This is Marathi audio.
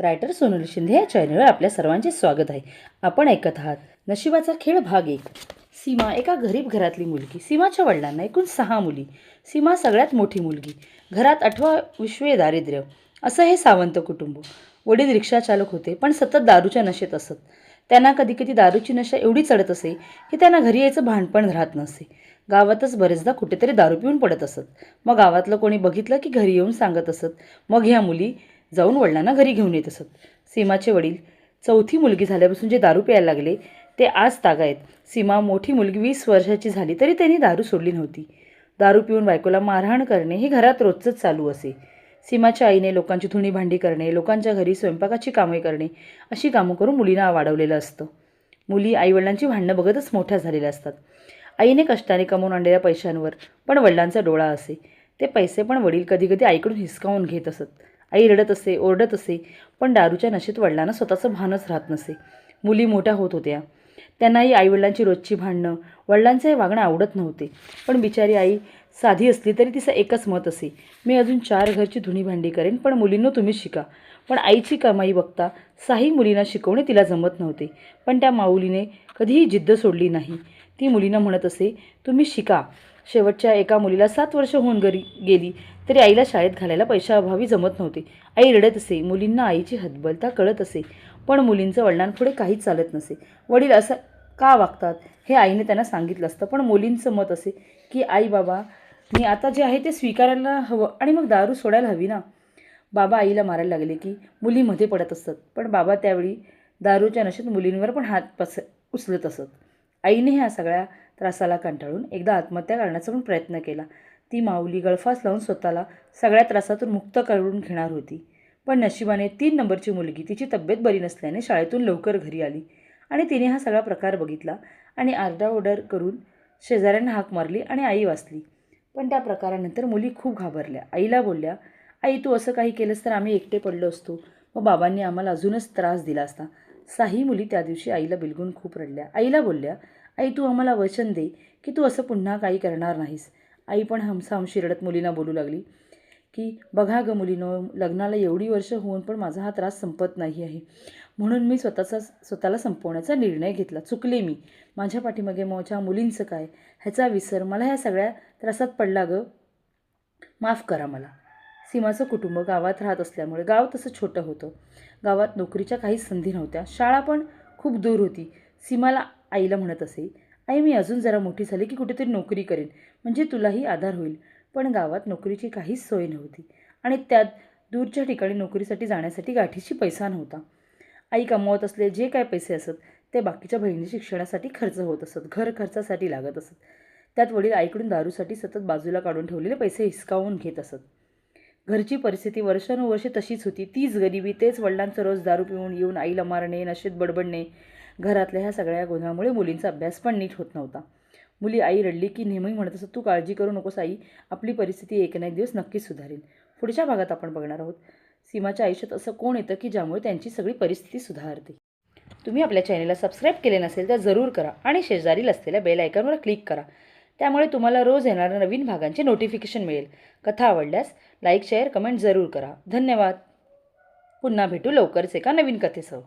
रायटर सोनल शिंदे या चॅनलवर आपल्या सर्वांचे स्वागत आहे. आपण ऐकत आहात नशिबाचा खेळ भाग एक. सीमा एका गरीब घरातली मुलगी. सीमाच्या वडिलांना एकूण सहा मुली. सीमा सगळ्यात मोठी मुलगी. घरात आठवा विश्वे दारिद्र्य. असं हे सावंत कुटुंब. वडील रिक्षाचालक होते पण सतत दारूच्या नशेत असत. त्यांना कधी कधी दारूची नशा एवढी चढत असे की त्यांना घरी यायचं भानपण राहत नसे. गावातच बरेचदा कुठेतरी दारू पिऊन पडत असत. मग गावातलं कोणी बघितलं की घरी येऊन सांगत असत मग ह्या मुली जाऊन वडिलांना घरी घेऊन येत असत. सीमाचे वडील चौथी मुलगी झाल्यापासून जे दारू प्यायला लागले ते आज तागायत सीमा मोठी मुलगी वीस वर्षाची झाली तरी त्यांनी दारू सोडली नव्हती. दारू पिऊन बायकोला मारहाण करणे हे घरात रोजचंच चालू असे. सीमाच्या आईने लोकांची धुणी भांडी करणे लोकांच्या घरी स्वयंपाकाची कामे करणे अशी कामं करून मुलींना वाढवलेलं असतं. मुली आईवडिलांची भांडणं बघतच मोठ्या झालेल्या असतात. आईने कष्टाने कमवून आणलेल्या पैशांवर पण वडिलांचा डोळा असे. ते पैसे पण वडील कधीकधी आईकडून हिसकावून घेत असत. आई रडत असे ओरडत असे पण दारूच्या नशेत वडिलांना स्वतःचं भानच राहत नसे. मुली मोठ्या होत होत्या. त्यांनाही आईवडिलांची रोजची भांडणं वडिलांचं हे वागणं आवडत नव्हते. पण बिचारी आई साधी असली तरी तिचं एकच मत असे. मी अजून चार घरची धुणी भांडी करेन पण मुलींना तुम्ही शिका. पण आईची कमाई बघता साही मुलींना शिकवणे तिला जमत नव्हते. पण त्या माऊलीने कधीही जिद्द सोडली नाही. ती मुलींना म्हणत असे तुम्ही शिका. शेवटच्या एका मुलीला सात वर्ष होऊन घरी गेली. तरी आईला शाळेत घालायला पैशाअभावी जमत नव्हते. आई रडत असे मुलींना आईची हतबलता कळत असे. पण मुलींचं वडिलांपुढे काहीच चालत नसे. वडील असं का वागतात? हे आईने त्यांना सांगितलं असतं. पण मुलींचं मत असे की आई बाबा मी आता जे आहे ते स्वीकारायला हवं आणि मग दारू सोडायला हवी ना? बाबा आईला मारायला लागले की मुलीमध्ये पडत असतात पण बाबा त्यावेळी दारूच्या नशेत मुलींवर पण हात पस उचलत असत. आईने ह्या सगळ्या त्रासाला कंटाळून एकदा आत्महत्या करण्याचा पण प्रयत्न केला. ती माऊली गळफास लावून स्वतःला सगळ्या त्रासातून मुक्त करून घेणार होती. पण नशिबाने तीन नंबरची मुलगी तिची तब्येत बरी नसल्याने शाळेतून लवकर घरी आली आणि तिने हा सगळा प्रकार बघितला आणि आरडाओरड करून शेजाऱ्यांना हाक मारली आणि आई वाचली. पण त्या प्रकारानंतर मुली खूप घाबरल्या. आईला बोलल्या आई तू असं काही केलंस तर आम्ही एकटे पडलो असतो. व बाबांनी आम्हाला अजूनच त्रास दिला असता. साही मुली त्या दिवशी आईला बिलगून खूप रडल्या. आईला बोलल्या आई तू आम्हाला वचन दे की तू असं पुन्हा काही करणार नाहीस. आई पण हमसा शिरडत रडत मुलींना बोलू लागली की बघा ग मुलीनं लग्नाला एवढी वर्ष होऊन पण माझा हा त्रास संपत नाही आहे. म्हणून मी स्वतःचा स्वतःला संपवण्याचा निर्णय घेतला. चुकले मी. माझ्या पाठीमागे माझ्या मुलींचं काय? ह्याचा विसर. मला ह्या सगळ्या त्रासात पडला ग. माफ करा मला. सीमाचं कुटुंब गावात राहत असल्यामुळे गाव तसं छोटं होतं. गावात नोकरीच्या काही संधी नव्हत्या. शाळा पण खूप दूर होती. सीमाला आईला म्हणत असे आई मी अजून जरा मोठी झाली की कुठेतरी नोकरी करेन. म्हणजे तुलाही आधार होईल. पण गावात नोकरीची काहीच सोय नव्हती आणि त्यात दूरच्या ठिकाणी नोकरीसाठी जाण्यासाठी गाठीशी पैसा नव्हता. आई कमवत असले जे काय पैसे असत ते बाकीच्या बहिणी शिक्षणासाठी खर्च होत असत घर खर्चासाठी लागत असत. त्यात वडील आईकडून दारूसाठी सतत बाजूला काढून ठेवलेले पैसे हिसकावून घेत असत. घरची परिस्थिती वर्षानुवर्षे तशीच होती. तीच गरिबी तेच वडिलांचं रोज दारू पिऊन येऊन आईला मारणे नशेत बडबडणे घरातल्या ह्या सगळ्या गोंधळामुळे मुलींचा अभ्यास पण नीट होत नव्हता. मुली आई रडली की नेहमी म्हणत असत तू काळजी करू नकोस आई आपली परिस्थिती एक ना एक दिवस नक्कीच सुधारेल. पुढच्या भागात आपण बघणार आहोत सीमाच्या आयुष्यात असं कोण येतं की ज्यामुळे त्यांची सगळी परिस्थिती सुधारते. तुम्ही आपल्या चॅनेलला सबस्क्राईब केले नसेल तर जरूर करा आणि शेजारील असलेल्या बेल आयकॉनवर क्लिक करा. त्यामुळे तुम्हाला रोज येणाऱ्या नवीन भागांचे नोटिफिकेशन मिळेल. कथा आवडल्यास लाईक शेअर कमेंट जरूर करा. धन्यवाद. पुन्हा भेटू लवकरच एका नवीन कथेसह.